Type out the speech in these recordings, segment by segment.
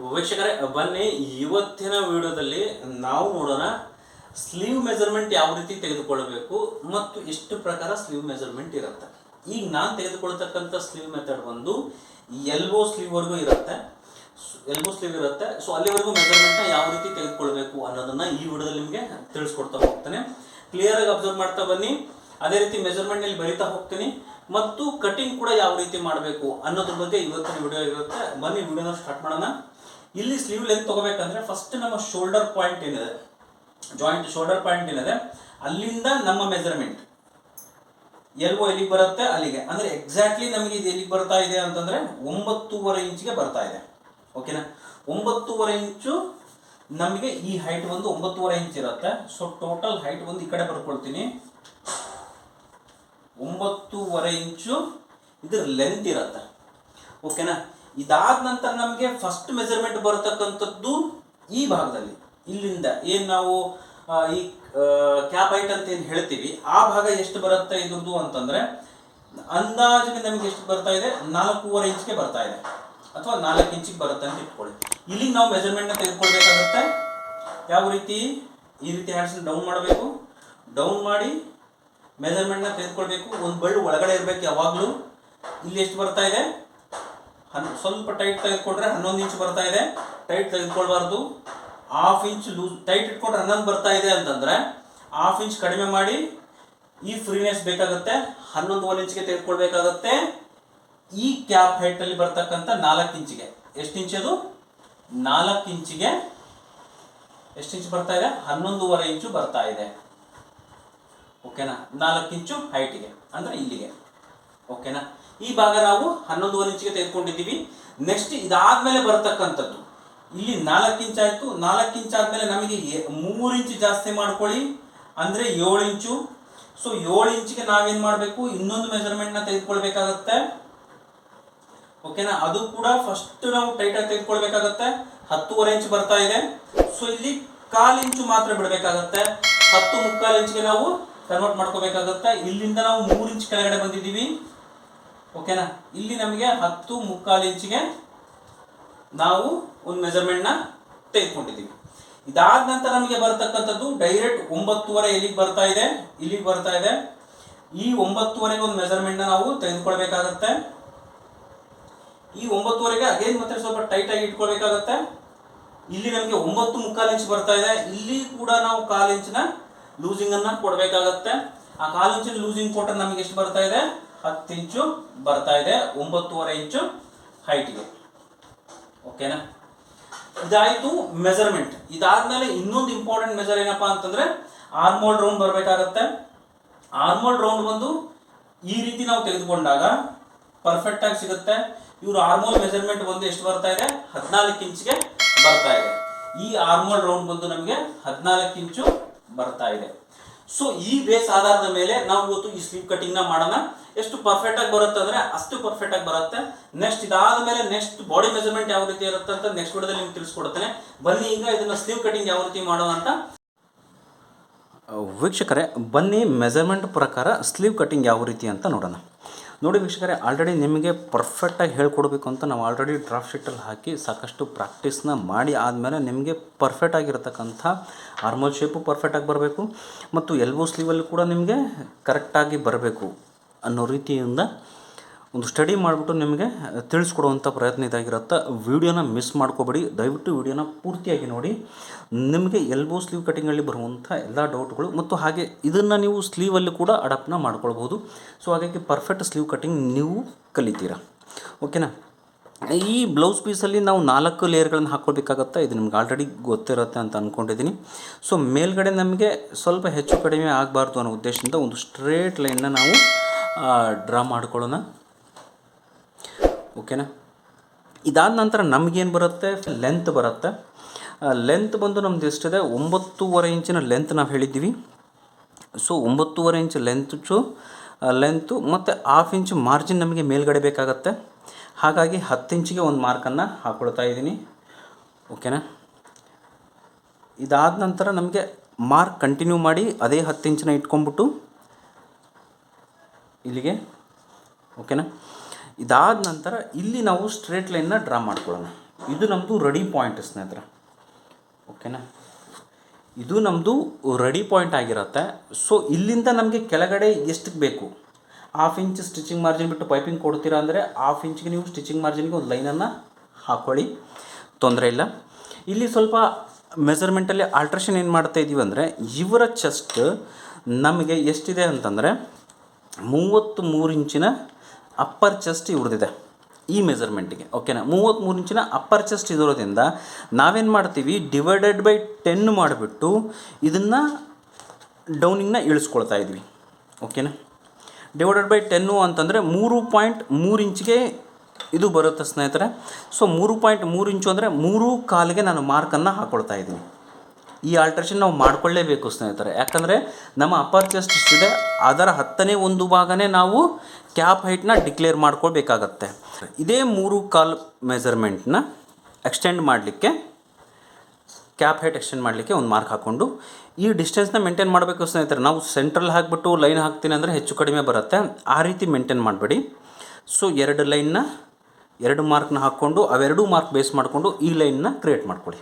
ವೀಕ್ಷಕರೇ, ಬನ್ನಿ, ಇವತ್ತಿನ ವಿಡಿಯೋದಲ್ಲಿ ನಾವು ನೋಡೋಣ ಸ್ಲೀವ್ ಮೆಜರ್ಮೆಂಟ್ ಯಾವ ರೀತಿ ತೆಗೆದುಕೊಳ್ಳಬೇಕು ಮತ್ತು ಎಷ್ಟು ಪ್ರಕಾರ ಸ್ಲೀವ್ ಮೆಜರ್ಮೆಂಟ್ ಇರುತ್ತೆ. ಈಗ ನಾನು ತೆಗೆದುಕೊಳ್ತಕ್ಕಂಥ ಸ್ಲೀವ್ ಮೆಥಡ್ ಬಂದು ಎಲ್ಬೋ ಸ್ಲೀವ್ವರೆಗೂ ಇರುತ್ತೆ. ಎಲ್ಬೋ ಸ್ಲೀವ್ ಇರುತ್ತೆ. ಸೊ ಅಲ್ಲಿವರೆಗೂ ಮೆಜರ್ಮೆಂಟ್ನ ಯಾವ ರೀತಿ ತೆಗೆದುಕೊಳ್ಬೇಕು ಅನ್ನೋದನ್ನ ಈ ವಿಡಿಯೋದಲ್ಲಿ ನಿಮಗೆ ತಿಳಿಸ್ಕೊಡ್ತಾ ಹೋಗ್ತಾನೆ. ಕ್ಲಿಯರ್ ಆಗಿ ಅಬ್ಸರ್ವ್ ಮಾಡ್ತಾ ಬನ್ನಿ. ಅದೇ ರೀತಿ ಮೆಜರ್ಮೆಂಟ್ನಲ್ಲಿ ಬರಿತಾ ಹೋಗ್ತೀನಿ. ಮತ್ತು ಕಟಿಂಗ್ ಕೂಡ ಯಾವ ರೀತಿ ಮಾಡಬೇಕು ಅನ್ನೋದ್ರ ಬಗ್ಗೆ ಇವತ್ತಿನ ವಿಡಿಯೋ ಇರುತ್ತೆ. ಬನ್ನಿ, ವಿಡಿಯೋನ ಸ್ಟಾರ್ಟ್ ಮಾಡೋಣ. ಇಲ್ಲಿ ಸ್ಲೀವ್ ಲೆಂತ್ ತಗೋಬೇಕಂದ್ರೆ ಫಸ್ಟ್ ನಮ್ಮ ಶೋಲ್ಡರ್ ಪಾಯಿಂಟ್ ಏನಿದೆ? ಜಾಯಿಂಟ್ ಶೋಲ್ಡರ್ ಪಾಯಿಂಟ್ ಏನಿದೆ? ಅಲ್ಲಿಂದ ನಮ್ಮ ಮೆಜರ್ಮೆಂಟ್ ಎಲ್ಬೋ ಎಲ್ಲಿಗೆ ಬರುತ್ತೆ? ಅಲ್ಲಿಗೆ. ಅಂದ್ರೆ ಎಕ್ಸಾಕ್ಟ್ಲಿ ನಮಗೆ ಇದು ಎಲ್ಲಿಗೆ ಬರ್ತಾ ಇದೆ ಅಂತಂದ್ರೆ ಒಂಬತ್ತೂವರೆ ಇಂಚಿಗೆ ಬರ್ತಾ ಇದೆ. ಓಕೆನಾ ಒಂಬತ್ತೂವರೆ ಇಂಚು ನಮಗೆ ಈ ಹೈಟ್ ಒಂದು ಒಂಬತ್ತೂವರೆ ಇಂಚ್ ಇರುತ್ತೆ. ಸೊ ಟೋಟಲ್ ಹೈಟ್ ಒಂದು ಈ ಕಡೆ ಬರ್ಕೊಳ್ತೀನಿ. ಒಂಬತ್ತೂವರೆ ಇಂಚು ಇದ್ರ ಲೆಂತ್ ಇರುತ್ತೆ. ಓಕೆನಾ ಇದಾದ ನಂತರ ನಮಗೆ ಫಸ್ಟ್ ಮೆಜರ್ಮೆಂಟ್ ಬರತಕ್ಕಂಥದ್ದು ಈ ಭಾಗದಲ್ಲಿ. ಇಲ್ಲಿಂದ ಏನು ನಾವು ಈ ಕ್ಯಾಪ್ ಹೈಟ್ ಅಂತ ಏನು ಹೇಳ್ತೀವಿ, ಆ ಭಾಗ ಎಷ್ಟು ಬರುತ್ತೆ ಇದ್ರದ್ದು ಅಂತಂದ್ರೆ, ಅಂದಾಜಿಗೆ ನಮಗೆ ಎಷ್ಟು ಬರ್ತಾ ಇದೆ? ನಾಲ್ಕೂವರೆ ಇಂಚ್ಗೆ ಬರ್ತಾ ಇದೆ. ಅಥವಾ ನಾಲ್ಕು ಇಂಚಿಗೆ ಬರುತ್ತೆ ಅಂತ ಇಟ್ಕೊಳ್ಳಿ. ಇಲ್ಲಿ ನಾವು ಮೆಜರ್ಮೆಂಟ್ನ ತೆಗೆದುಕೊಳ್ಬೇಕಾಗುತ್ತೆ. ಯಾವ ರೀತಿ? ಈ ರೀತಿ ಹ್ಯಾಂಡ್ಸ್ನ ಡೌನ್ ಮಾಡಬೇಕು. ಡೌನ್ ಮಾಡಿ ಮೆಜರ್ಮೆಂಟ್ನ ತೆಗೆದುಕೊಳ್ಬೇಕು. ಒಂದು ಬಳ್ಳು ಒಳಗಡೆ ಇರಬೇಕು ಯಾವಾಗಲೂ. ಇಲ್ಲಿ ಎಷ್ಟು ಬರ್ತಾ ಇದೆ? ಹನ್, ಸ್ವಲ್ಪ ಟೈಟ್ ತೆಗೆದುಕೊಂಡ್ರೆ ಹನ್ನೊಂದು ಇಂಚ್ ಬರ್ತಾ ಇದೆ. ಟೈಟ್ ತೆಗೆದುಕೊಳ್ಬಾರ್ದು. ಹಾಫ್ ಇಂಚ್ ಲೂಸ್ ಟೈಟ್ ಇಟ್ಕೊಂಡ್ರೆ ಹನ್ನೊಂದು ಬರ್ತಾ ಇದೆ ಅಂತಂದ್ರೆ ಹಾಫ್ ಇಂಚ್ ಕಡಿಮೆ ಮಾಡಿ ಈ ಫ್ರೀನೆಸ್ ಬೇಕಾಗುತ್ತೆ. ಹನ್ನೊಂದುವರೆ ಇಂಚ್ಗೆ ತೆಗೆದುಕೊಳ್ಬೇಕಾಗತ್ತೆ. ಈ ಕ್ಯಾಪ್ ಹೈಟ್ ಅಲ್ಲಿ ಬರ್ತಕ್ಕಂಥ ನಾಲ್ಕು ಇಂಚಿಗೆ ಎಷ್ಟು ಇಂಚ್ ಅದು? ನಾಲ್ಕು ಇಂಚಿಗೆ ಎಷ್ಟು ಇಂಚ್ ಬರ್ತಾ ಇದೆ? ಹನ್ನೊಂದೂವರೆ ಇಂಚು ಬರ್ತಾ ಇದೆ. ಓಕೆನಾ ನಾಲ್ಕು ಇಂಚು ಹೈಟಿಗೆ ಅಂದ್ರೆ ಇಲ್ಲಿಗೆ. ಓಕೆನಾ ಈ ಭಾಗ ನಾವು ಹನ್ನೊಂದುವರೆ ಇಂಚಿಗೆ ತೆಗೆದುಕೊಂಡಿದ್ದೀವಿ. ನೆಕ್ಸ್ಟ್ ಇದಾದ್ಮೇಲೆ ಬರತಕ್ಕಂಥದ್ದು. ಇಲ್ಲಿ ನಾಲ್ಕು ಇಂಚ್ ಆಯ್ತು. ನಾಲ್ಕು ಇಂಚ್ ಆದ್ಮೇಲೆ ನಮಗೆ ಮೂರು ಇಂಚು ಜಾಸ್ತಿ ಮಾಡ್ಕೊಳ್ಳಿ. ಅಂದ್ರೆ ಏಳು ಇಂಚು. ಸೊ ಏಳು ಇಂಚಿಗೆ ನಾವೇನ್ ಮಾಡಬೇಕು? ಇನ್ನೊಂದು ಮೆಜರ್ಮೆಂಟ್ನ ತೆಗೆದುಕೊಳ್ಬೇಕಾಗತ್ತೆ. ಓಕೆನಾ ಅದು ಕೂಡ ಫಸ್ಟ್ ನಾವು ಟೈಟ್ ಆಗಿ ತೆಗೆದುಕೊಳ್ಬೇಕಾಗತ್ತೆ. ಹತ್ತುವರೆ ಇಂಚ್ ಬರ್ತಾ ಇದೆ. ಸೊ ಇಲ್ಲಿ ಕಾಲು ಇಂಚು ಮಾತ್ರ ಬಿಡಬೇಕಾಗತ್ತೆ. ಹತ್ತು ಮುಕ್ಕಾಲು ಇಂಚ್ಗೆ ನಾವು ಕನ್ವರ್ಟ್ ಮಾಡ್ಕೋಬೇಕಾಗತ್ತೆ. ಇಲ್ಲಿಂದ ನಾವು ಮೂರು ಇಂಚ್ ಕೆಳಗಡೆ ಬಂದಿದ್ದೀವಿ. ಓಕೆನಾ ಇಲ್ಲಿ ನಮಗೆ ಹತ್ತು ಮುಕ್ಕಾಲು ಇಂಚಿಗೆ ನಾವು ಒಂದು ಮೆಜರ್ಮೆಂಟ್ನ ತೆಗೆದುಕೊಂಡಿದ್ದೀವಿ. ಇದಾದ ನಂತರ ನಮಗೆ ಬರತಕ್ಕಂಥದ್ದು ಡೈರೆಕ್ಟ್ ಒಂಬತ್ತುವರೆ ಎಲ್ಲಿಗೆ ಬರ್ತಾ ಇದೆ? ಇಲ್ಲಿಗೆ ಬರ್ತಾ ಇದೆ. ಈ ಒಂಬತ್ತುವರೆಗೆ ಒಂದು ಮೆಜರ್ಮೆಂಟ್ನ ನಾವು ತೆಗೆದುಕೊಳ್ಬೇಕಾಗತ್ತೆ. ಈ ಒಂಬತ್ತುವರೆಗೆ ಅಗೇನ್ ಮತ್ತೆ ಸ್ವಲ್ಪ ಟೈಟ್ ಆಗಿ ಇಟ್ಕೊಳ್ಬೇಕಾಗತ್ತೆ. ಇಲ್ಲಿ ನಮಗೆ ಒಂಬತ್ತು ಮುಕ್ಕಾಲು ಇಂಚ್ ಬರ್ತಾ ಇದೆ. ಇಲ್ಲಿ ಕೂಡ ನಾವು ಕಾಲು ಇಂಚಿನ ಲೂಸಿಂಗ್ ಅನ್ನ ಕೊಡಬೇಕಾಗತ್ತೆ. ಆ ಕಾಲು ಇಂಚಿನ ಲೂಸಿಂಗ್ ಕೊಟ್ಟರೆ ನಮಗೆ ಎಷ್ಟು ಬರ್ತಾ ಇದೆ? ಹತ್ತು ಇಂಚು ಬರ್ತಾ ಇದೆ, ಒಂಬತ್ತುವರೆ ಇಂಚು ಹೈಟ್ಗೆ ಓಕೆನಾ ಇದಾಯ್ತು ಮೆಜರ್ಮೆಂಟ್ ಇದಾದ್ಮೇಲೆ ಇನ್ನೊಂದು ಇಂಪಾರ್ಟೆಂಟ್ ಮೆಜರ್ ಏನಪ್ಪಾ ಅಂತಂದ್ರೆ ಆರ್ಮೋಲ್ ರೌಂಡ್ ಬರಬೇಕಾಗತ್ತೆ. ಆರ್ಮೋಲ್ ರೌಂಡ್ ಬಂದು ಈ ರೀತಿ ನಾವು ತೆಗೆದುಕೊಂಡಾಗ ಪರ್ಫೆಕ್ಟ್ ಆಗಿ ಸಿಗುತ್ತೆ. ಇವ್ರ ಆರ್ಮೋಲ್ ಮೆಜರ್ಮೆಂಟ್ ಬಂದು ಎಷ್ಟು ಬರ್ತಾ ಇದೆ? ಹದಿನಾಲ್ಕು ಇಂಚ್ಗೆ ಬರ್ತಾ ಇದೆ. ಈ ಆರ್ಮೋಲ್ ರೌಂಡ್ ಬಂದು ನಮಗೆ ಹದಿನಾಲ್ಕು ಇಂಚು ಬರ್ತಾ ಇದೆ. ಸೊ ಈ ಬೇಸ್ ಆಧಾರದ ಮೇಲೆ ನಾವು ಇವತ್ತು ಈ ಸ್ಲೀವ್ ಕಟಿಂಗ್ನ ಮಾಡೋಣ. ಎಷ್ಟು ಪರ್ಫೆಕ್ಟ್ ಆಗಿ ಬರುತ್ತೆ ಅಂದ್ರೆ ಅಷ್ಟು ಪರ್ಫೆಕ್ಟ್ ಆಗಿ ಬರುತ್ತೆ. ನೆಕ್ಸ್ಟ್ ಇದಾದ ಮೇಲೆ ನೆಕ್ಸ್ಟ್ ಬಾಡಿ ಮೆಜರ್ಮೆಂಟ್ ಯಾವ ರೀತಿ ಇರುತ್ತೆ ಅಂತ ನೆಕ್ಸ್ಟ್ ವಿಡಿಯೋದಲ್ಲಿ ನಿಮ್ಗೆ ತಿಳಿಸ್ಕೊಡ್ತೇನೆ. ಬನ್ನಿ ಈಗ ಇದನ್ನ ಸ್ಲೀವ್ ಕಟಿಂಗ್ ಯಾವ ರೀತಿ ಮಾಡೋ ಅಂತ. ವೀಕ್ಷಕರೇ, ಬನ್ನಿ ಮೆಜರ್ಮೆಂಟ್ ಪ್ರಕಾರ ಸ್ಲೀವ್ ಕಟಿಂಗ್ ಯಾವ ರೀತಿ ಅಂತ ನೋಡೋಣ. ನೋಡಿ ವೀಕ್ಷಕರೇ ಆಲ್ರೆಡಿ ನಿಮಗೆ ಪರ್ಫೆಕ್ಟಾಗಿ ಹೇಳ್ಕೊಡ್ಬೇಕು ಅಂತ ನಾವು ಆಲ್ರೆಡಿ ಡ್ರಾಫ್ಟ್ ಶೀಟಲ್ಲಿ ಹಾಕಿ ಸಾಕಷ್ಟು ಪ್ರಾಕ್ಟೀಸ್ನ ಮಾಡಿ ಆದಮೇಲೆ ನಿಮಗೆ ಪರ್ಫೆಕ್ಟ್ ಆಗಿರತಕ್ಕಂಥ ಆರ್ಮೋಲ್ ಶೇಪು ಪರ್ಫೆಕ್ಟಾಗಿ ಬರಬೇಕು. ಮತ್ತು ಎಲ್ಬೋ ಸ್ಲೀವಲ್ಲಿ ಕೂಡ ನಿಮಗೆ ಕರೆಕ್ಟಾಗಿ ಬರಬೇಕು. ಅನ್ನೋ ರೀತಿಯಿಂದ ಒಂದು ಸ್ಟಡಿ ಮಾಡಿಬಿಟ್ಟು ನಿಮಗೆ ತಿಳಿಸ್ಕೊಡುವಂಥ ಪ್ರಯತ್ನ ಇದಾಗಿರುತ್ತೆ. ವಿಡಿಯೋನ ಮಿಸ್ ಮಾಡ್ಕೋಬೇಡಿ. ದಯವಿಟ್ಟು ವಿಡಿಯೋನ ಪೂರ್ತಿಯಾಗಿ ನೋಡಿ. ನಿಮಗೆ ಎಲ್ಬೋ ಸ್ಲೀವ್ ಕಟಿಂಗಲ್ಲಿ ಬರುವಂಥ ಎಲ್ಲ ಡೌಟ್ಗಳು ಮತ್ತು ಹಾಗೆ ಇದನ್ನು ನೀವು ಸ್ಲೀವಲ್ಲಿ ಕೂಡ ಅಡಾಪ್ಟ್ನ ಮಾಡ್ಕೊಳ್ಬೋದು ಸೊ ಹಾಗಾಗಿ ಪರ್ಫೆಕ್ಟ್ ಸ್ಲೀವ್ ಕಟಿಂಗ್ ನೀವು ಕಲಿತೀರಾ. ಓಕೆನಾ ಈ ಬ್ಲೌಸ್ ಪೀಸಲ್ಲಿ ನಾವು ನಾಲ್ಕು ಲೇಯರ್ಗಳನ್ನು ಹಾಕ್ಕೊಳ್ಬೇಕಾಗತ್ತೆ ಇದು ನಿಮ್ಗೆ ಆಲ್ರೆಡಿ ಗೊತ್ತಿರುತ್ತೆ ಅಂತ ಅಂದ್ಕೊಂಡಿದ್ದೀನಿ ಸೊ ಮೇಲ್ಗಡೆ ನಮಗೆ ಸ್ವಲ್ಪ ಹೆಚ್ಚು ಕಡಿಮೆ ಆಗಬಾರ್ದು ಅನ್ನೋ ಉದ್ದೇಶದಿಂದ ಒಂದು ಸ್ಟ್ರೇಟ್ ಲೈನ್ನ ನಾವು ಡ್ರಾ ಮಾಡ್ಕೊಳ್ಳೋಣ. ಓಕೆನಾ ಇದಾದ ನಂತರ ನಮಗೇನು ಬರುತ್ತೆ? ಲೆಂತ್ ಬರುತ್ತೆ. ಲೆಂತ್ ಬಂದು ನಮ್ದು ಎಷ್ಟಿದೆ? ಒಂಬತ್ತೂವರೆ ಇಂಚಿನ ಲೆಂತ್ ನಾವು ಹೇಳಿದ್ದೀವಿ. ಸೊ ಒಂಬತ್ತೂವರೆ ಇಂಚ್ ಚು ಲೆಂತು ಮತ್ತು ಹಾಫ್ ಇಂಚ್ ಮಾರ್ಜಿನ್ ನಮಗೆ ಮೇಲ್ಗಡೆ ಬೇಕಾಗತ್ತೆ. ಹಾಗಾಗಿ ಹತ್ತು ಇಂಚಿಗೆ ಒಂದು ಮಾರ್ಕನ್ನು ಹಾಕ್ಕೊಳ್ತಾ ಇದ್ದೀನಿ. ಓಕೆನಾ ಇದಾದ ನಂತರ ನಮಗೆ ಮಾರ್ಕ್ ಕಂಟಿನ್ಯೂ ಮಾಡಿ ಅದೇ ಹತ್ತು ಇಂಚನ್ನ ಇಟ್ಕೊಂಡ್ಬಿಟ್ಟು ಇಲ್ಲಿಗೆ? ಓಕೆನಾ ಇದಾದ ನಂತರ ಇಲ್ಲಿ ನಾವು ಸ್ಟ್ರೇಟ್ ಲೈನ್ನ ಡ್ರಾ ಮಾಡ್ಕೊಳ್ಳೋಣ. ಇದು ನಮ್ಮದು ರೆಡಿ ಪಾಯಿಂಟ್ ಸ್ನೇಹಿತರೆ. ಓಕೆನಾ ಇದು ನಮ್ಮದು ರೆಡಿ ಪಾಯಿಂಟ್ ಆಗಿರುತ್ತೆ. ಸೊ ಇಲ್ಲಿಂದ ನಮಗೆ ಕೆಳಗಡೆ ಎಷ್ಟಕ್ಕೆ ಬೇಕು? ಹಾಫ್ ಇಂಚ್ ಸ್ಟಿಚಿಂಗ್ ಮಾರ್ಜಿನ್ ಬಿಟ್ಟು ಪೈಪಿಂಗ್ ಕೊಡ್ತೀರಾ ಅಂದರೆ ಹಾಫ್ ಇಂಚ್ಗೆ ನೀವು ಸ್ಟಿಚಿಂಗ್ ಮಾರ್ಜಿನ್ಗೆ ಒಂದು ಲೈನನ್ನು ಹಾಕ್ಕೊಳ್ಳಿ ತೊಂದರೆ ಇಲ್ಲ. ಇಲ್ಲಿ ಸ್ವಲ್ಪ ಮೆಸರ್ಮೆಂಟಲ್ಲಿ ಆಲ್ಟ್ರೇಷನ್ ಏನು ಮಾಡ್ತಾ ಇದ್ದೀವಿ ಅಂದರೆ, ಇವರ ಚೆಸ್ಟ್ ನಮಗೆ ಎಷ್ಟಿದೆ ಅಂತಂದರೆ ಮೂವತ್ತು ಮೂರು ಇಂಚಿನ ಅಪ್ಪರ್ ಚೆಸ್ಟ್ ಇವ್ರದ್ದಿದೆ, ಈ ಮೆಜರ್ಮೆಂಟಿಗೆ ಓಕೆನಾ ಮೂವತ್ತ್ಮೂರು ಇಂಚಿನ ಅಪ್ಪರ್ ಚೆಸ್ಟ್ ಇರೋದ್ರಿಂದ ನಾವೇನು ಮಾಡ್ತೀವಿ ಡಿವೈಡೆಡ್ ಬೈ ಟೆನ್ ಮಾಡಿಬಿಟ್ಟು ಇದನ್ನು ಡೌನಿಂಗ್ನ ಇಳಿಸ್ಕೊಳ್ತಾ ಇದ್ವಿ ಓಕೆನಾ ಡಿವೈಡೆಡ್ ಬೈ ಟೆನ್ನು ಅಂತಂದರೆ ಮೂರು ಪಾಯಿಂಟ್ ಮೂರು ಇಂಚಿಗೆ ಇದು ಬರುತ್ತೆ ಸ್ನೇಹಿತರೆ. ಸೊ ಮೂರು ಪಾಯಿಂಟ್ ಮೂರು ಇಂಚು ಅಂದರೆ ಮೂರು ಕಾಲಿಗೆ ನಾನು ಮಾರ್ಕನ್ನು ಹಾಕ್ಕೊಳ್ತಾ ಇದ್ದೀನಿ. ಈ ಆಲ್ಟ್ರೇಷನ್ ನಾವು ಮಾಡ್ಕೊಳ್ಳೇಬೇಕು ಸ್ನೇಹಿತರೆ. ಯಾಕಂದರೆ ನಮ್ಮ ಅಪ್ಪರ್ ಚೆಸ್ಟ್ ಇಷ್ಟಿದೆ ಅದರ ಹತ್ತನೇ ಒಂದು ಭಾಗನೇ ನಾವು ಕ್ಯಾಪ್ ಹೈಟ್ನ ಡಿಕ್ಲೇರ್ ಮಾಡ್ಕೊಳ್ಬೇಕಾಗತ್ತೆ. ಇದೇ ಮೂರು ಕಾಲ್ ಮೆಜರ್ಮೆಂಟ್ನ ಎಕ್ಸ್ಟೆಂಡ್ ಮಾಡಲಿಕ್ಕೆ ಕ್ಯಾಪ್ ಹೈಟ್ ಎಕ್ಸ್ಟೆಂಡ್ ಮಾಡಲಿಕ್ಕೆ ಒಂದು ಮಾರ್ಕ್ ಹಾಕ್ಕೊಂಡು ಈ ಡಿಸ್ಟೆನ್ಸ್ನ ಮೇಂಟೈನ್ ಮಾಡಬೇಕು ಸ್ನೇಹಿತರೆ. ನಾವು ಸೆಂಟ್ರಲ್ ಹಾಕಿಬಿಟ್ಟು ಲೈನ್ ಹಾಕ್ತೀನಿ ಅಂದರೆ ಹೆಚ್ಚು ಕಡಿಮೆ ಬರುತ್ತೆ. ಆ ರೀತಿ ಮೇಂಟೈನ್ ಮಾಡಬೇಡಿ. ಸೊ ಎರಡು ಲೈನ್ನ ಎರಡು ಮಾರ್ಕ್ನ ಹಾಕ್ಕೊಂಡು, ಅವೆರಡೂ ಮಾರ್ಕ್ ಬೇಸ್ ಮಾಡಿಕೊಂಡು ಈ ಲೈನ್ನ ಕ್ರಿಯೇಟ್ ಮಾಡ್ಕೊಳ್ಳಿ.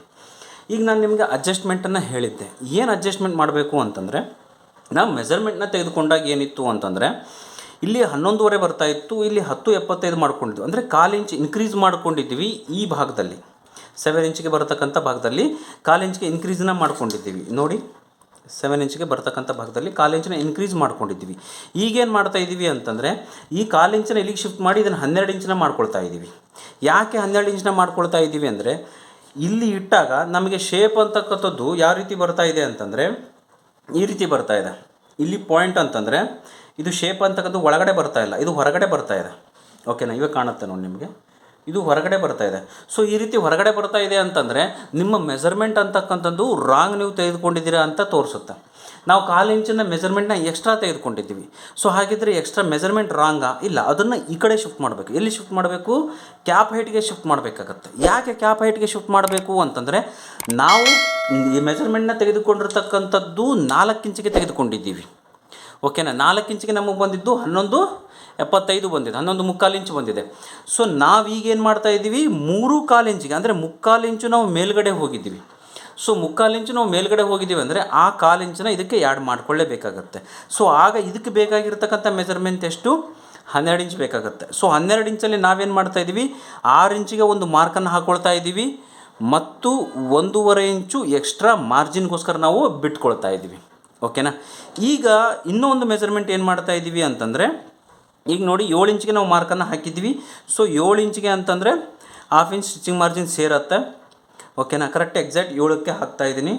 ಈಗ ನಾನು ನಿಮಗೆ ಅಡ್ಜಸ್ಟ್ಮೆಂಟನ್ನು ಹೇಳಿದ್ದೆ. ಏನು ಅಡ್ಜಸ್ಟ್ಮೆಂಟ್ ಮಾಡಬೇಕು ಅಂತಂದರೆ, ನಾವು ಮೆಜರ್ಮೆಂಟ್ನ ತೆಗೆದುಕೊಂಡಾಗ ಏನಿತ್ತು ಅಂತಂದರೆ, ಇಲ್ಲಿ ಹನ್ನೊಂದುವರೆ ಬರ್ತಾ ಇತ್ತು, ಇಲ್ಲಿ ಹತ್ತು ಎಪ್ಪತ್ತೈದು ಮಾಡ್ಕೊಂಡಿದ್ವಿ. ಅಂದರೆ ಕಾಲು ಇಂಚ್ ಇನ್ಕ್ರೀಸ್ ಮಾಡ್ಕೊಂಡಿದ್ದೀವಿ ಈ ಭಾಗದಲ್ಲಿ. ಸೆವೆನ್ ಇಂಚ್ಗೆ ಬರತಕ್ಕಂಥ ಭಾಗದಲ್ಲಿ ಕಾಲು ಇಂಚ್ಗೆ ಇನ್ಕ್ರೀಸ್ನ ಮಾಡ್ಕೊಂಡಿದ್ದೀವಿ. ನೋಡಿ ಸೆವೆನ್ ಇಂಚ್ಗೆ ಬರ್ತಕ್ಕಂಥ ಭಾಗದಲ್ಲಿ ಕಾಲು ಇಂಚಿನ ಇನ್ಕ್ರೀಸ್ ಮಾಡ್ಕೊಂಡಿದ್ದೀವಿ. ಈಗೇನು ಮಾಡ್ತಾ ಇದ್ದೀವಿ ಅಂತಂದರೆ, ಈ ಕಾಲು ಇಂಚಿನ ಇಲ್ಲಿಗೆ ಶಿಫ್ಟ್ ಮಾಡಿ ಇದನ್ನು ಹನ್ನೆರಡು ಇಂಚಿನ ಮಾಡ್ಕೊಳ್ತಾ ಇದ್ದೀವಿ ಯಾಕೆ ಹನ್ನೆರಡು ಇಂಚನ್ನ ಮಾಡ್ಕೊಳ್ತಾ ಇದ್ದೀವಿ ಅಂದರೆ ಇಲ್ಲಿ ಇಟ್ಟಾಗ ನಮಗೆ ಶೇಪ್ ಅಂತಕ್ಕಂಥದ್ದು ಯಾವ ರೀತಿ ಬರ್ತಾ ಇದೆ ಅಂತಂದರೆ, ಈ ರೀತಿ ಬರ್ತಾ ಇದೆ. ಇಲ್ಲಿ ಪಾಯಿಂಟ್ ಅಂತಂದರೆ, ಇದು ಶೇಪ್ ಅಂತಕ್ಕಂಥದ್ದು ಒಳಗಡೆ ಬರ್ತಾ ಇಲ್ಲ, ಇದು ಹೊರಗಡೆ ಬರ್ತಾ ಇದೆ. ಓಕೆನಾ ಇವಾಗ ಕಾಣುತ್ತೆ ನೋಡಿ ನಿಮಗೆ. ಇದು ಹೊರಗಡೆ ಬರ್ತಾ ಇದೆ. ಸೊ ಈ ರೀತಿ ಹೊರಗಡೆ ಬರ್ತಾ ಇದೆ ಅಂತಂದರೆ, ನಿಮ್ಮ ಮೆಜರ್ಮೆಂಟ್ ಅಂತಕ್ಕಂಥದ್ದು ರಾಂಗ್ ನೀವು ತೆಗೆದುಕೊಂಡಿದ್ದೀರಾ ಅಂತ ತೋರಿಸುತ್ತೆ. ನಾವು ಕಾಲು ಇಂಚಿನ ಮೆಜರ್ಮೆಂಟ್ನ ಎಕ್ಸ್ಟ್ರಾ ತೆಗೆದುಕೊಂಡಿದ್ದೀವಿ. ಸೊ ಹಾಗಿದ್ರೆ ಎಕ್ಸ್ಟ್ರಾ ಮೆಜರ್ಮೆಂಟ್ ರಾಂಗಾ ಇಲ್ಲ. ಅದನ್ನು ಈ ಕಡೆ ಶಿಫ್ಟ್ ಮಾಡಬೇಕು. ಎಲ್ಲಿ ಶಿಫ್ಟ್ ಮಾಡಬೇಕು? ಕ್ಯಾಪ್ ಹೈಟ್ಗೆ ಶಿಫ್ಟ್ ಮಾಡಬೇಕಾಗತ್ತೆ. ಯಾಕೆ ಕ್ಯಾಪ್ ಹೈಟ್ಗೆ ಶಿಫ್ಟ್ ಮಾಡಬೇಕು ಅಂತಂದರೆ, ನಾವು ಈ ಮೆಜರ್ಮೆಂಟ್ನ ತೆಗೆದುಕೊಂಡಿರ್ತಕ್ಕಂಥದ್ದು ನಾಲ್ಕು ಇಂಚಿಗೆ ತೆಗೆದುಕೊಂಡಿದ್ದೀವಿ. ಓಕೆನಾ ನಾಲ್ಕು ಇಂಚಿಗೆ ನಮಗೆ ಬಂದಿದ್ದು ಹನ್ನೊಂದು, ಎಪ್ಪತ್ತೈದು ಬಂದಿದೆ. ಹನ್ನೊಂದು ಮುಕ್ಕಾಲು ಇಂಚು ಬಂದಿದೆ. ಸೊ ನಾವೀಗೇನು ಮಾಡ್ತಾ ಇದ್ದೀವಿ? ಮೂರು ಕಾಲು ಇಂಚಿಗೆ, ಅಂದರೆ ಮುಕ್ಕಾಲು ಇಂಚು ನಾವು ಮೇಲ್ಗಡೆ ಹೋಗಿದ್ದೀವಿ. ಸೊ ಮುಕ್ಕಾಲಿಂಚು ನಾವು ಮೇಲ್ಗಡೆ ಹೋಗಿದ್ದೀವಿ ಅಂದರೆ ಆ ಕಾಲು ಇಂಚನ್ನ ಇದಕ್ಕೆ ಆ್ಯಡ್ ಮಾಡ್ಕೊಳ್ಳೇಬೇಕಾಗತ್ತೆ. ಸೊ ಆಗ ಇದಕ್ಕೆ ಬೇಕಾಗಿರ್ತಕ್ಕಂಥ ಮೆಜರ್ಮೆಂಟ್ ಎಷ್ಟು? ಹನ್ನೆರಡು ಇಂಚ್ ಬೇಕಾಗುತ್ತೆ. ಸೊ ಹನ್ನೆರಡು ಇಂಚಲ್ಲಿ ನಾವೇನು ಮಾಡ್ತಾ ಇದ್ದೀವಿ? ಆರು ಇಂಚಿಗೆ ಒಂದು ಮಾರ್ಕನ್ನು ಹಾಕ್ಕೊಳ್ತಾ ಇದ್ದೀವಿ ಮತ್ತು ಒಂದೂವರೆ ಇಂಚು ಎಕ್ಸ್ಟ್ರಾ ಮಾರ್ಜಿನ್ಗೋಸ್ಕರ ನಾವು ಬಿಟ್ಕೊಳ್ತಾ ಇದ್ದೀವಿ. ಓಕೆನಾ ಈಗ ಇನ್ನೂ ಒಂದು ಮೆಜರ್ಮೆಂಟ್ ಏನು ಮಾಡ್ತಾ ಇದ್ದೀವಿ ಅಂತಂದರೆ, ಈಗ ನೋಡಿ ಏಳು ಇಂಚಿಗೆ ನಾವು ಮಾರ್ಕನ್ನು ಹಾಕಿದ್ವಿ ಸೊ ಏಳು ಇಂಚಿಗೆ ಅಂತಂದರೆ ಹಾಫ್ ಇಂಚ್ ಸ್ಟಿಚಿಂಗ್ ಮಾರ್ಜಿನ್ ಸೇರತ್ತೆ. ಓಕೆನಾ ಕರೆಕ್ಟ್ ಎಕ್ಸಾಕ್ಟ್ ಏಳಕ್ಕೆ ಹಾಕ್ತಾ ಇದ್ದೀನಿ.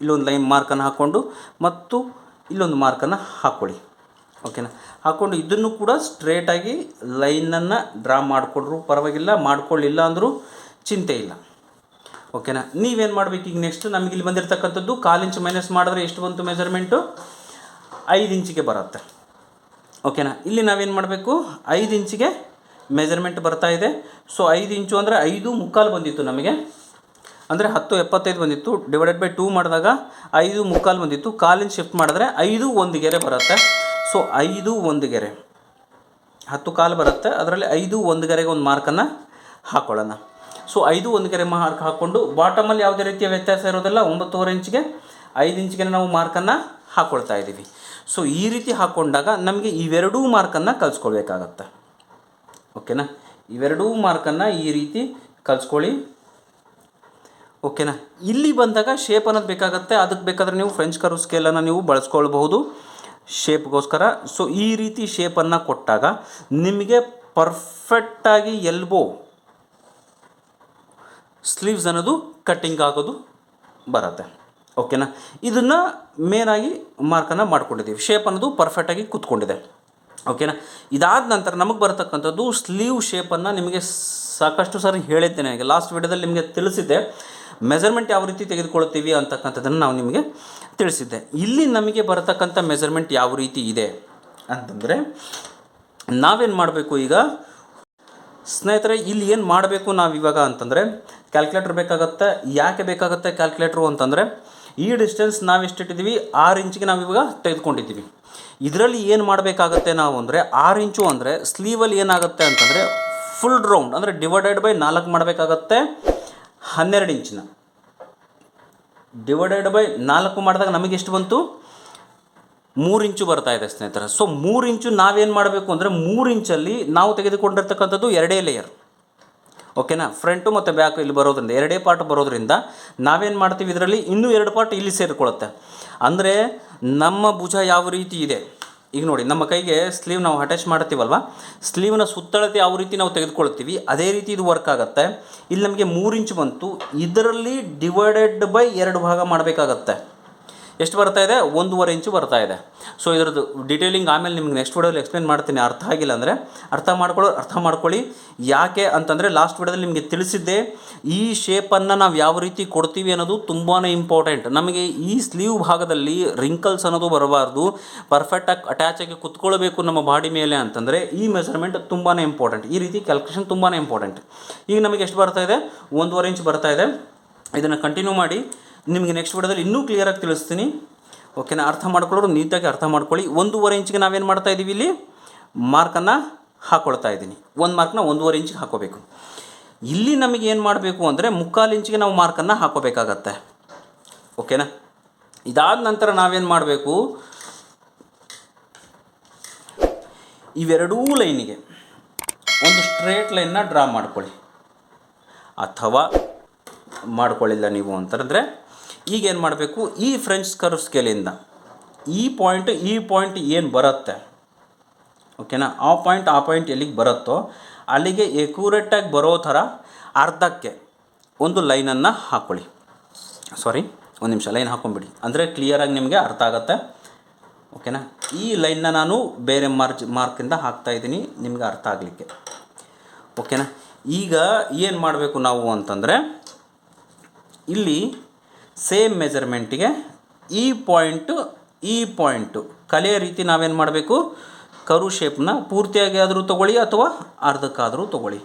ಇಲ್ಲೊಂದು ಲೈನ್ ಮಾರ್ಕನ್ನು ಹಾಕ್ಕೊಂಡು ಮತ್ತು ಇಲ್ಲೊಂದು ಮಾರ್ಕನ್ನು ಹಾಕ್ಕೊಳ್ಳಿ ಓಕೆನಾ ಹಾಕ್ಕೊಂಡು ಇದನ್ನು ಕೂಡ ಸ್ಟ್ರೇಟಾಗಿ ಲೈನನ್ನು ಡ್ರಾ ಮಾಡಿಕೊಡ್ರು. ಪರವಾಗಿಲ್ಲ ಮಾಡ್ಕೊಳ್ಳಿಲ್ಲ ಅಂದರೂ ಚಿಂತೆ ಇಲ್ಲ. ಓಕೆನಾ ನೀವೇನು ಮಾಡಬೇಕು ಈಗ ನೆಕ್ಸ್ಟ್ ನಮಗೆ ಇಲ್ಲಿ ಬಂದಿರತಕ್ಕಂಥದ್ದು ಕಾಲು ಇಂಚ್ ಮೈನಸ್ ಮಾಡಿದ್ರೆ ಎಷ್ಟು ಬಂತು ಮೆಜರ್ಮೆಂಟು ಐದು ಇಂಚಿಗೆ ಬರುತ್ತೆ. ಓಕೆನಾ ಇಲ್ಲಿ ನಾವೇನು ಮಾಡಬೇಕು? ಐದು ಇಂಚಿಗೆ ಮೆಜರ್ಮೆಂಟ್ ಬರ್ತಾ ಇದೆ. ಸೊ ಐದು ಇಂಚು ಅಂದರೆ ಐದು ಮುಕ್ಕಾಲು ಬಂದಿತ್ತು ನಮಗೆ. ಅಂದರೆ ಹತ್ತು ಎಪ್ಪತ್ತೈದು ಬಂದಿತ್ತು ಡಿವೈಡೆಡ್ ಬೈ ಟೂ ಮಾಡಿದಾಗ ಐದು ಮುಕ್ಕಾಲು ಬಂದಿತ್ತು. ಕಾಲಿನ ಶಿಫ್ಟ್ ಮಾಡಿದ್ರೆ ಐದು ಒಂದು ಗೆರೆ ಬರುತ್ತೆ. ಸೊ ಐದು ಒಂದು ಗೆರೆ. ಹತ್ತು ಕಾಲು ಬರುತ್ತೆ. ಅದರಲ್ಲಿ ಐದು ಒಂದು ಗೆರೆಗೆ ಒಂದು ಮಾರ್ಕನ್ನು ಹಾಕ್ಕೊಳ್ಳೋಣ ಸೊ ಐದು ಒಂದು ಗೆರೆ ಮಾರ್ಕ್ ಹಾಕ್ಕೊಂಡು ಬಾಟಮಲ್ಲಿ ಯಾವುದೇ ರೀತಿಯ ವ್ಯತ್ಯಾಸ ಇರೋದಿಲ್ಲ. ಒಂಬತ್ತುವರೆ ಇಂಚಿಗೆ, ಐದು ಇಂಚಿಗೆ ನಾವು ಮಾರ್ಕನ್ನು ಹಾಕ್ಕೊಳ್ತಾ ಇದ್ದೀವಿ. ಸೊ ಈ ರೀತಿ ಹಾಕ್ಕೊಂಡಾಗ ನಮಗೆ ಇವೆರಡೂ ಮಾರ್ಕನ್ನು ಕಲಿಸ್ಕೊಳ್ಬೇಕಾಗತ್ತೆ. ಓಕೆನಾ ಇವೆರಡೂ ಮಾರ್ಕನ್ನು ಈ ರೀತಿ ಕಲಿಸ್ಕೊಳ್ಳಿ. ಓಕೆನಾ? ಇಲ್ಲಿ ಬಂದಾಗ ಶೇಪ್ ಅನ್ನೋದು ಬೇಕಾಗುತ್ತೆ. ಅದಕ್ಕೆ ಬೇಕಾದರೆ ನೀವು ಫ್ರೆಂಚ್ ಕರ್ವ್ ಸ್ಕೇಲನ್ನು ನೀವು ಬಳಸ್ಕೊಳ್ಬಹುದು. ಶೇಪ್ಗೋಸ್ಕರ ಸೊ ಈ ರೀತಿ ಶೇಪನ್ನು ಕೊಟ್ಟಾಗ ನಿಮಗೆ ಪರ್ಫೆಕ್ಟಾಗಿ ಎಲ್ಬೋ ಸ್ಲೀವ್ಸ್ ಅನ್ನೋದು ಕಟ್ಟಿಂಗ್ ಆಗೋದು ಬರುತ್ತೆ. ಓಕೆನಾ? ಇದನ್ನು ಮೇನಾಗಿ ಮಾರ್ಕನ್ನು ಮಾಡ್ಕೊಂಡಿದ್ದೀವಿ. ಶೇಪ್ ಅನ್ನೋದು ಪರ್ಫೆಕ್ಟಾಗಿ ಕೂತ್ಕೊಂಡಿದೆ. ಓಕೆನಾ? ಇದಾದ ನಂತರ ನಮಗೆ ಬರತಕ್ಕಂಥದ್ದು ಸ್ಲೀವ್ ಶೇಪನ್ನು ನಿಮಗೆ ಸಾಕಷ್ಟು ಸಾರಿ ಹೇಳಿದ್ದೇನೆ. ಲಾಸ್ಟ್ ವಿಡಿಯೋದಲ್ಲಿ ನಿಮಗೆ ತಿಳಿಸಿದ್ದೆ. ಮೆಜರ್ಮೆಂಟ್ ಯಾವ ರೀತಿ ತೆಗೆದುಕೊಳ್ತೀವಿ ಅಂತಕ್ಕಂಥದ್ದನ್ನು ನಾವು ನಿಮಗೆ ತಿಳಿಸಿದ್ದೆ. ಇಲ್ಲಿ ನಮಗೆ ಬರತಕ್ಕಂಥ ಮೆಜರ್ಮೆಂಟ್ ಯಾವ ರೀತಿ ಇದೆ ಅಂತಂದರೆ, ನಾವೇನು ಮಾಡಬೇಕು ಈಗ? ಸ್ನೇಹಿತರೆ, ಇಲ್ಲಿ ಏನು ಮಾಡಬೇಕು ನಾವು ಇವಾಗ ಅಂತಂದರೆ ಕ್ಯಾಲ್ಕುಲೇಟ್ರ್ ಬೇಕಾಗತ್ತೆ, ಯಾಕೆ ಬೇಕಾಗುತ್ತೆ ಕ್ಯಾಲ್ಕುಲೇಟ್ರು ಅಂತಂದರೆ, ಈ ಡಿಸ್ಟೆನ್ಸ್ ನಾವು ಎಷ್ಟಿಟ್ಟಿದ್ದೀವಿ? ಆರು ಇಂಚಿಗೆ ನಾವು ಇವಾಗ ತೆಗೆದುಕೊಂಡಿದ್ದೀವಿ. ಇದರಲ್ಲಿ ಏನು ಮಾಡಬೇಕಾಗತ್ತೆ ನಾವು ಅಂದರೆ, ಆರು ಇಂಚು ಅಂದರೆ ಸ್ಲೀವಲ್ಲಿ ಏನಾಗುತ್ತೆ ಅಂತಂದರೆ ಫುಲ್ ರೌಂಡ್ ಅಂದರೆ ಡಿವೈಡೆಡ್ ಬೈ ನಾಲ್ಕು ಮಾಡಬೇಕಾಗತ್ತೆ. ಹನ್ನೆರಡು ಇಂಚಿನ. ಡಿವೈಡೆಡ್ ಬೈ ನಾಲ್ಕು ಮಾಡಿದಾಗ ನಮಗೆ ಎಷ್ಟು ಬಂತು? ಮೂರು ಇಂಚು ಬರ್ತಾ ಇದೆ ಸ್ನೇಹಿತರೆ. ಸೊ ಮೂರು ಇಂಚು ನಾವೇನು ಮಾಡಬೇಕು ಅಂದರೆ ಮೂರು ಇಂಚಲ್ಲಿ ನಾವು ತೆಗೆದುಕೊಂಡಿರ್ತಕ್ಕಂಥದ್ದು ಎರಡೇ ಲೇಯರ್ ಓಕೆನಾ ಫ್ರಂಟು ಮತ್ತು ಬ್ಯಾಕ್ ಇಲ್ಲಿ ಬರೋದ್ರಿಂದ, ಎರಡೇ ಪಾರ್ಟ್ ಬರೋದ್ರಿಂದ ನಾವೇನು ಮಾಡ್ತೀವಿ ಇದರಲ್ಲಿ ಇನ್ನೂ ಎರಡು ಪಾರ್ಟ್ ಇಲ್ಲಿ ಸೇರಿಕೊಳ್ಳುತ್ತೆ ಅಂದರೆ ನಮ್ಮ ಭುಜ ಯಾವ ರೀತಿ ಇದೆ? ಈಗ ನೋಡಿ, ನಮ್ಮ ಕೈಗೆ ಸ್ಲೀವ್ ನಾವು ಅಟ್ಯಾಚ್ ಮಾಡ್ತೀವಲ್ವ? ಸ್ಲೀವ್ನ ಸುತ್ತಳತೆ ಯಾವ ರೀತಿ ನಾವು ತೆಗೆದುಕೊಳ್ತೀವಿ, ಅದೇ ರೀತಿ ಇದು ವರ್ಕ್ ಆಗುತ್ತೆ. ಇಲ್ಲಿ ನಮಗೆ ಮೂರು ಇಂಚು ಬಂತು. ಇದರಲ್ಲಿ ಡಿವೈಡೆಡ್ ಬೈ ಎರಡು ಭಾಗ ಮಾಡಬೇಕಾಗತ್ತೆ. ಎಷ್ಟು ಬರ್ತಾ ಇದೆ? ಒಂದೂವರೆ ಇಂಚು ಬರ್ತಾ ಇದೆ. ಸೊ ಇದ್ರದ್ದು ಡೀಟೇಲಿಂಗ್ ಆಮೇಲೆ ನಿಮ್ಗೆ ನೆಕ್ಸ್ಟ್ ವಿಡಿಯೋಲಿ ಎಕ್ಸ್ಪ್ಲೇನ್ ಮಾಡ್ತೀನಿ. ಅರ್ಥ ಆಗಿಲ್ಲ ಅಂದರೆ ಅರ್ಥ ಮಾಡ್ಕೊಳ್ಳೋ, ಅರ್ಥ ಮಾಡ್ಕೊಳ್ಳಿ. ಯಾಕೆ ಅಂತಂದರೆ ಲಾಸ್ಟ್ ವಿಡಿಯೋದಲ್ಲಿ ನಿಮಗೆ ತಿಳಿಸಿದ್ದೆ ಈ ಶೇಪನ್ನು ನಾವು ಯಾವ ರೀತಿ ಕೊಡ್ತೀವಿ ಅನ್ನೋದು ತುಂಬಾ ಇಂಪಾರ್ಟೆಂಟ್ ನಮಗೆ ಈ ಸ್ಲೀವ್ ಭಾಗದಲ್ಲಿ ರಿಂಕಲ್ಸ್ ಅನ್ನೋದು ಬರಬಾರ್ದು. ಪರ್ಫೆಕ್ಟಾಗಿ ಅಟ್ಯಾಚ್ ಆಗಿ ಕುತ್ಕೊಳ್ಬೇಕು ನಮ್ಮ ಬಾಡಿ ಮೇಲೆ ಅಂತಂದರೆ ಈ ಮೆಜರ್ಮೆಂಟ್ ತುಂಬಾ ಇಂಪಾರ್ಟೆಂಟ್ ಈ ರೀತಿ ಕ್ಯಾಲ್ಕುಲೇಷನ್ ತುಂಬಾ ಇಂಪಾರ್ಟೆಂಟ್ ಈಗ ನಮಗೆ ಎಷ್ಟು ಬರ್ತಾ ಇದೆ? ಒಂದೂವರೆ ಇಂಚ್ ಬರ್ತಾ ಇದೆ. ಇದನ್ನು ಕಂಟಿನ್ಯೂ ಮಾಡಿ. ನಿಮಗೆ ನೆಕ್ಸ್ಟ್ ವಿಡಿಯೋದಲ್ಲಿ ಇನ್ನೂ ಕ್ಲಿಯರಾಗಿ ತಿಳಿಸ್ತೀನಿ. ಓಕೆನಾ ಅರ್ಥ ಮಾಡ್ಕೊಳ್ಳೋರು ನೀಟಾಗಿ ಅರ್ಥ ಮಾಡ್ಕೊಳ್ಳಿ. ಒಂದೂವರೆ ಇಂಚಿಗೆ ನಾವೇನು ಮಾಡ್ತಾ ಇದ್ದೀವಿ ಇಲ್ಲಿ? ಮಾರ್ಕನ್ನು ಹಾಕ್ಕೊಳ್ತಾ ಇದ್ದೀನಿ ಒಂದು ಮಾರ್ಕ್ನ ಒಂದೂವರೆ ಇಂಚಿಗೆ ಹಾಕೋಬೇಕು. ಇಲ್ಲಿ ನಮಗೆ ಏನು ಮಾಡಬೇಕು ಅಂದರೆ ಮುಕ್ಕಾಲು ಇಂಚಿಗೆ ನಾವು ಮಾರ್ಕನ್ನು ಹಾಕೋಬೇಕಾಗತ್ತೆ. ಓಕೆನಾ ಇದಾದ ನಂತರ ನಾವೇನು ಮಾಡಬೇಕು? ಇವೆರಡೂ ಲೈನಿಗೆ ಒಂದು ಸ್ಟ್ರೇಟ್ ಲೈನ್ನ ಡ್ರಾ ಮಾಡ್ಕೊಳ್ಳಿ. ಅಥವಾ ಮಾಡ್ಕೊಳ್ಳಿಲ್ಲ ನೀವು ಅಂತಂದರೆ ಈಗ ಏನು ಮಾಡಬೇಕು? ಈ ಫ್ರೆಂಚ್ ಕರ್ವ್ ಸ್ಕೇಲಿಂದ ಈ ಪಾಯಿಂಟ್ ಈ ಪಾಯಿಂಟ್ ಏನು ಬರುತ್ತೆ? ಓಕೆನಾ ಆ ಪಾಯಿಂಟ್ ಆ ಪಾಯಿಂಟ್ ಎಲ್ಲಿಗೆ ಬರುತ್ತೋ, ಅಲ್ಲಿಗೆ ಎಕ್ಯೂರೇಟಾಗಿ ಬರೋ ಥರ ಅರ್ಧಕ್ಕೆ ಒಂದು ಲೈನನ್ನು ಹಾಕ್ಕೊಳ್ಳಿ ಸಾರಿ ಒಂದು ನಿಮಿಷ ಲೈನ್ ಹಾಕೊಂಬಿಡಿ. ಅಂದರೆ ಕ್ಲಿಯರಾಗಿ ನಿಮಗೆ ಅರ್ಥ ಆಗುತ್ತೆ? ಓಕೆನಾ ಈ ಲೈನ್ನ ನಾನು ಬೇರೆ ಮಾರ್ಜ್ ಮಾರ್ಕಿಂದ ಹಾಕ್ತಾಯಿದ್ದೀನಿ ನಿಮಗೆ ಅರ್ಥ ಆಗಲಿಕ್ಕೆ. ಓಕೆನಾ ಈಗ ಏನು ಮಾಡಬೇಕು ನಾವು ಅಂತಂದರೆ, ಇಲ್ಲಿ ಸೇಮ್ ಮೆಜರ್ಮೆಂಟಿಗೆ ಈ ಪಾಯಿಂಟು ಈ ಪಾಯಿಂಟು ಕಲೆಯ ರೀತಿ ನಾವೇನು ಮಾಡಬೇಕು? ಕರು ಶೇಪ್ನ ಪೂರ್ತಿಯಾಗಿ ಆದರೂ ತೊಗೊಳ್ಳಿ ಅಥವಾ ಅರ್ಧಕ್ಕಾದರೂ ತೊಗೊಳ್ಳಿ.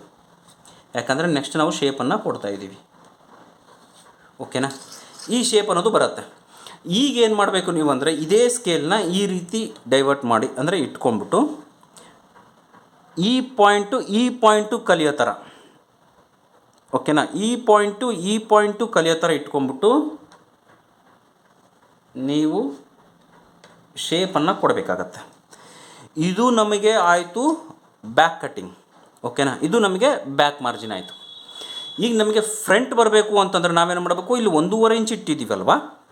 ಯಾಕಂದರೆ ನೆಕ್ಸ್ಟ್ ನಾವು ಶೇಪನ್ನು ಕೊಡ್ತಾ ಇದ್ದೀವಿ. ಓಕೆನಾ ಈ ಶೇಪ್ ಅನ್ನೋದು ಬರುತ್ತೆ. ಈಗ ಏನು ಮಾಡಬೇಕು ನೀವು ಅಂದರೆ ಇದೇ ಸ್ಕೇಲ್ನ ಈ ರೀತಿ ಡೈವರ್ಟ್ ಮಾಡಿ ಅಂದರೆ ಇಟ್ಕೊಂಡ್ಬಿಟ್ಟು ಈ ಪಾಯಿಂಟು ಈ ಪಾಯಿಂಟು ಕಲಿಯೋ ಥರ ಓಕೆನಾ ಈ ಪಾಯಿಂಟು ಈ ಪಾಯಿಂಟು ಕಲಿಯೋ ಥರ ಇಟ್ಕೊಂಡ್ಬಿಟ್ಟು ನೀವು ಶೇಪನ್ನು ಕೊಡಬೇಕಾಗತ್ತೆ. ಇದು ನಮಗೆ ಆಯಿತು ಬ್ಯಾಕ್ ಕಟ್ಟಿಂಗ್ ಓಕೆನಾ ಇದು ನಮಗೆ ಬ್ಯಾಕ್ ಮಾರ್ಜಿನ್ ಆಯಿತು. ಈಗ ನಮಗೆ ಫ್ರಂಟ್ ಬರಬೇಕು ಅಂತಂದ್ರೆ ನಾವೇನು ಮಾಡಬೇಕು? ಇಲ್ಲಿ ಒಂದೂವರೆ ಇಂಚ್ ಇಟ್ಟಿದ್ದೀವಲ್ವಾ?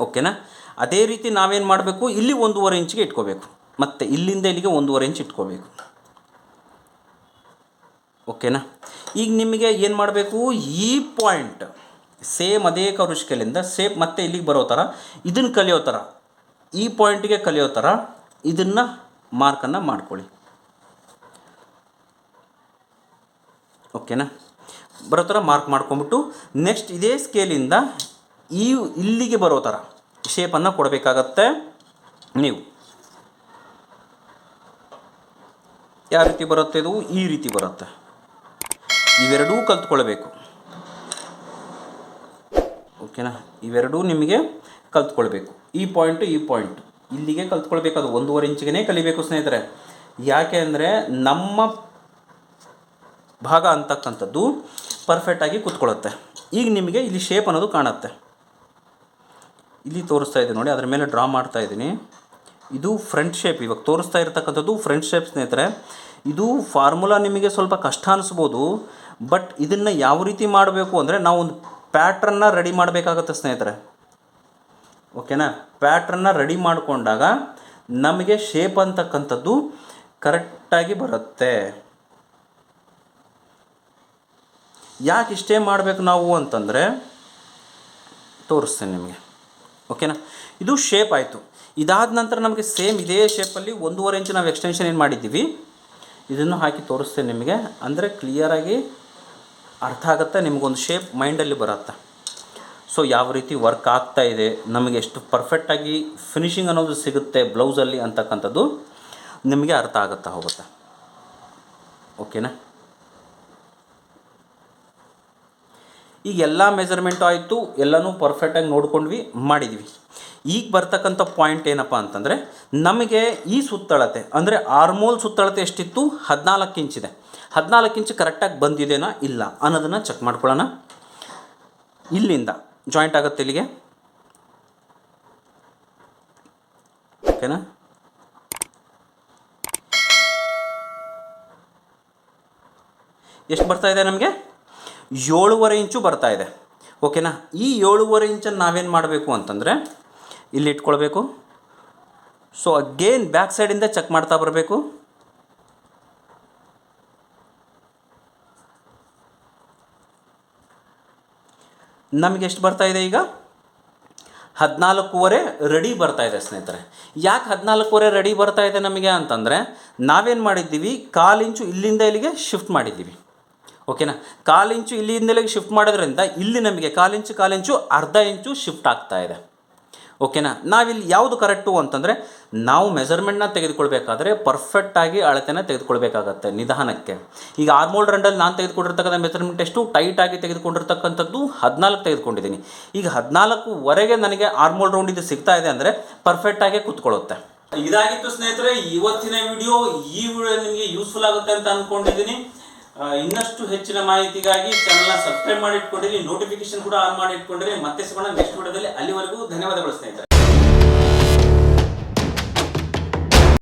ಓಕೆನಾ ಅದೇ ರೀತಿ ನಾವೇನು ಮಾಡಬೇಕು? ಇಲ್ಲಿ ಒಂದೂವರೆ ಇಂಚಿಗೆ ಇಟ್ಕೋಬೇಕು. ಮತ್ತು ಇಲ್ಲಿಂದ ಇಲ್ಲಿಗೆ ಒಂದೂವರೆ ಇಂಚ್ ಇಟ್ಕೋಬೇಕು. ಓಕೆನಾ ಈಗ ನಿಮಗೆ ಏನು ಮಾಡಬೇಕು? ಈ ಪಾಯಿಂಟ್ ಸೇಮ್ ಅದೇ ಕರುಷ್ಕಲಿಂದ, ಸೇಮ್ ಮತ್ತೆ ಇಲ್ಲಿಗೆ ಬರೋ ಥರ ಇದನ್ನು ಕಲಿಯೋ ಥರ ಈ ಪಾಯಿಂಟಿಗೆ ಕಲಿಯೋ ಥರ ಇದನ್ನು ಮಾರ್ಕನ್ನು ಮಾಡ್ಕೊಳ್ಳಿ. ಓಕೆನಾ ಬರೋ ಥರ ಮಾರ್ಕ್ ಮಾಡ್ಕೊಂಬಿಟ್ಟು ನೆಕ್ಸ್ಟ್ ಇದೇ ಸ್ಕೇಲಿಂದ ಈ ಇಲ್ಲಿಗೆ ಬರೋ ಥರ ಶೇಪನ್ನು ಕೊಡಬೇಕಾಗತ್ತೆ ನೀವು. ಯಾವ ರೀತಿ ಬರುತ್ತೆ ಇದು? ಈ ರೀತಿ ಬರುತ್ತೆ. ಇವೆರಡೂ ಕಲ್ತ್ಕೊಳ್ಬೇಕು. ಓಕೆನಾ ಇವೆರಡೂ ನಿಮಗೆ ಕಲ್ತ್ಕೊಳ್ಬೇಕು. ಈ ಪಾಯಿಂಟು ಈ ಪಾಯಿಂಟ್ ಇಲ್ಲಿಗೆ ಕಲ್ತ್ಕೊಳ್ಬೇಕು. ಅದು ಒಂದೂವರೆ ಇಂಚಿಗೆ ಕಲಿಬೇಕು ಸ್ನೇಹಿತರೆ. ಯಾಕೆ ಅಂದರೆ ನಮ್ಮ ಭಾಗ ಅಂತಕ್ಕಂಥದ್ದು ಪರ್ಫೆಕ್ಟಾಗಿ ಕೂತ್ಕೊಳ್ಳುತ್ತೆ ಈಗ ನಿಮಗೆ ಇಲ್ಲಿ ಶೇಪ್ ಅನ್ನೋದು ಕಾಣುತ್ತೆ. ಇಲ್ಲಿ ತೋರಿಸ್ತಾ ಇದ್ದೀನಿ ನೋಡಿ, ಅದ್ರ ಮೇಲೆ ಡ್ರಾ ಮಾಡ್ತಾ ಇದ್ದೀನಿ. ಇದು ಫ್ರಂಟ್ ಶೇಪ್ ಇವಾಗ ತೋರಿಸ್ತಾ ಇರ್ತಕ್ಕಂಥದ್ದು ಫ್ರಂಟ್ ಶೇಪ್ ಸ್ನೇಹಿತರೆ. ಇದು ಫಾರ್ಮುಲಾ ನಿಮಗೆ ಸ್ವಲ್ಪ ಕಷ್ಟ ಅನಿಸ್ಬೋದು ಬಟ್ ಇದನ್ನು ಯಾವ ರೀತಿ ಮಾಡಬೇಕು ಅಂದರೆ ನಾವು ಒಂದು ಪ್ಯಾಟ್ರನ್ನ ರೆಡಿ ಮಾಡಬೇಕಾಗತ್ತೆ ಸ್ನೇಹಿತರೆ. ಓಕೆನಾ ಪ್ಯಾಟ್ರನ್ನ ರೆಡಿ ಮಾಡಿಕೊಂಡಾಗ ನಮಗೆ ಶೇಪ್ ಅಂತಕ್ಕಂಥದ್ದು ಕರೆಕ್ಟಾಗಿ ಬರುತ್ತೆ. ಯಾಕೆ ಇಷ್ಟೇ ಮಾಡಬೇಕು ನಾವು ಅಂತಂದರೆ, ತೋರಿಸ್ತೇನೆ ನಿಮಗೆ. ಓಕೆನಾ ಇದು ಶೇಪ್ ಆಯಿತು. ಇದಾದ ನಂತರ ನಮಗೆ ಸೇಮ್ ಇದೇ ಶೇಪಲ್ಲಿ ಒಂದೂವರೆ ಇಂಚು ನಾವು ಎಕ್ಸ್ಟೆನ್ಷನ್ ಏನು ಮಾಡಿದ್ದೀವಿ? ಇದನ್ನು ಹಾಕಿ ತೋರಿಸ್ತೇನೆ ನಿಮಗೆ. ಅಂದರೆ ಕ್ಲಿಯರಾಗಿ ಅರ್ಥ ಆಗುತ್ತೆ, ನಿಮಗೊಂದು ಶೇಪ್ ಮೈಂಡಲ್ಲಿ ಬರುತ್ತೆ. ಸೊ ಯಾವ ರೀತಿ ವರ್ಕ್ ಆಗ್ತಾ ಇದೆ, ನಮಗೆ ಎಷ್ಟು ಪರ್ಫೆಕ್ಟಾಗಿ ಫಿನಿಶಿಂಗ್ ಅನ್ನೋದು ಸಿಗುತ್ತೆ ಬ್ಲೌಸಲ್ಲಿ ಅಂತಕ್ಕಂಥದ್ದು ನಿಮಗೆ ಅರ್ಥ ಆಗುತ್ತಾ ಹೋಗುತ್ತೆ. ಓಕೆನಾ ಈಗ ಎಲ್ಲ ಮೆಜರ್ಮೆಂಟು ಆಯಿತು, ಎಲ್ಲನೂ ಪರ್ಫೆಕ್ಟಾಗಿ ನೋಡ್ಕೊಂಡ್ವಿ, ಮಾಡಿದ್ವಿ. ಈಗ ಬರ್ತಕ್ಕಂಥ ಪಾಯಿಂಟ್ ಏನಪ್ಪ ಅಂತಂದರೆ ನಮಗೆ ಈ ಸುತ್ತಳತೆ, ಅಂದರೆ ಆರ್ಮೋಲ್ ಸುತ್ತಳತೆ ಎಷ್ಟಿತ್ತು? ಹದಿನಾಲ್ಕು ಇಂಚಿದೆ ಹದಿನಾಲ್ಕು ಇಂಚ್ ಕರೆಕ್ಟಾಗಿ ಬಂದಿದೆನಾ? ಇಲ್ಲ. ಅನ್ನೋದನ್ನು ಚೆಕ್ ಮಾಡ್ಕೊಳ್ಳೋಣ. ಇಲ್ಲಿಂದ ಜಾಯಿಂಟ್ ಆಗುತ್ತೆ ಇಲ್ಲಿಗೆ. ಓಕೆನಾ ಎಷ್ಟು ಬರ್ತಾ ಇದೆ ನಮಗೆ? ಏಳುವರೆ ಇಂಚು ಬರ್ತಾ ಇದೆ. ಓಕೆನಾ ಈ ಏಳುವರೆ ಇಂಚನ್ನು ನಾವೇನು ಮಾಡಬೇಕು ಅಂತಂದರೆ ಇಲ್ಲಿ ಇಟ್ಕೊಳ್ಬೇಕು. ಸೊ ಅಗೇನ್ ಬ್ಯಾಕ್ ಸೈಡಿಂದ ಚೆಕ್ ಮಾಡ್ತಾ ಬರಬೇಕು. ನಮಗೆ ಎಷ್ಟು ಬರ್ತಾ ಇದೆ ಈಗ? ಹದಿನಾಲ್ಕೂವರೆ ರೆಡಿ ಬರ್ತಾ ಇದೆ ಸ್ನೇಹಿತರೆ. ಯಾಕೆ ಹದಿನಾಲ್ಕೂವರೆ ರೆಡಿ ಬರ್ತಾ ಇದೆ ನಮಗೆ ಅಂತಂದರೆ, ನಾವೇನು ಮಾಡಿದ್ದೀವಿ? ಕಾಲು ಇಂಚು ಇಲ್ಲಿಂದ ಇಲ್ಲಿಗೆ ಶಿಫ್ಟ್ ಮಾಡಿದ್ದೀವಿ. ಓಕೆನಾ ಕಾಲು ಇಂಚು ಇಲ್ಲಿಂದ ಇಲ್ಲಿಗೆ ಶಿಫ್ಟ್ ಮಾಡೋದ್ರಿಂದ ಇಲ್ಲಿ ನಮಗೆ ಕಾಲಿಂಚು ಕಾಲಿಂಚು ಅರ್ಧ ಇಂಚು ಶಿಫ್ಟ್ ಆಗ್ತಾ ಇದೆ. ಓಕೆನಾ? ನಾವಿಲ್ಲಿ ಯಾವುದು ಕರೆಕ್ಟು ಅಂತಂದರೆ ನಾವು ಮೆಜರ್ಮೆಂಟ್ನ ತೆಗೆದುಕೊಳ್ಬೇಕಾದ್ರೆ ಪರ್ಫೆಕ್ಟಾಗಿ ಅಳತೆನ ತೆಗೆದುಕೊಳ್ಬೇಕಾಗತ್ತೆ ನಿಧಾನಕ್ಕೆ. ಈಗ ಆರ್ಮೋಲ್ ರಂಡಲ್ಲಿ ನಾನು ತೆಗೆದುಕೊಂಡಿರ್ತಕ್ಕಂಥ ಮೆಜರ್ಮೆಂಟ್ ಎಷ್ಟು? ಟೈಟಾಗಿ ತೆಗೆದುಕೊಂಡಿರ್ತಕ್ಕಂಥದ್ದು ಹದಿನಾಲ್ಕು ತೆಗೆದುಕೊಂಡಿದ್ದೀನಿ. ಈಗ ಹದಿನಾಲ್ಕುವರೆಗೆ ನನಗೆ ಆರ್ಮೋಲ್ ರೌಂಡ್ ಇದು ಸಿಗ್ತಾ ಇದೆ ಅಂದರೆ ಪರ್ಫೆಕ್ಟಾಗಿ ಕೂತ್ಕೊಳ್ಳುತ್ತೆ. ಇದಾಗಿತ್ತು ಸ್ನೇಹಿತರೆ ಇವತ್ತಿನ ವಿಡಿಯೋ ಈ ವಿಡಿಯೋ ನಿಮಗೆ ಯೂಸ್ಫುಲ್ ಆಗುತ್ತೆ ಅಂತ ಅಂದ್ಕೊಂಡಿದ್ದೀನಿ ಇನ್ನಷ್ಟು ಹೆಚ್ಚಿನ ಮಾಹಿತಿಗಾಗಿ ಚಾನಲ್ನ ಸಬ್ಸ್ಕ್ರೈಬ್ ಮಾಡಿ ಇಟ್ಕೊಂಡಿರಿ ನೋಟಿಫಿಕೇಶನ್ ಕೂಡ ಆನ್ ಮಾಡಿ ಇಟ್ಕೊಂಡಿರಿ ಮತ್ತೆ ಸಿಗೋಣ ನೆಕ್ಸ್ಟ್ ವಿಡಿಯೋದಲ್ಲಿ ಅಲ್ಲಿವರೆಗೂ ಧನ್ಯವಾದಗಳು ಸ್ನೇಹಿತರೆ.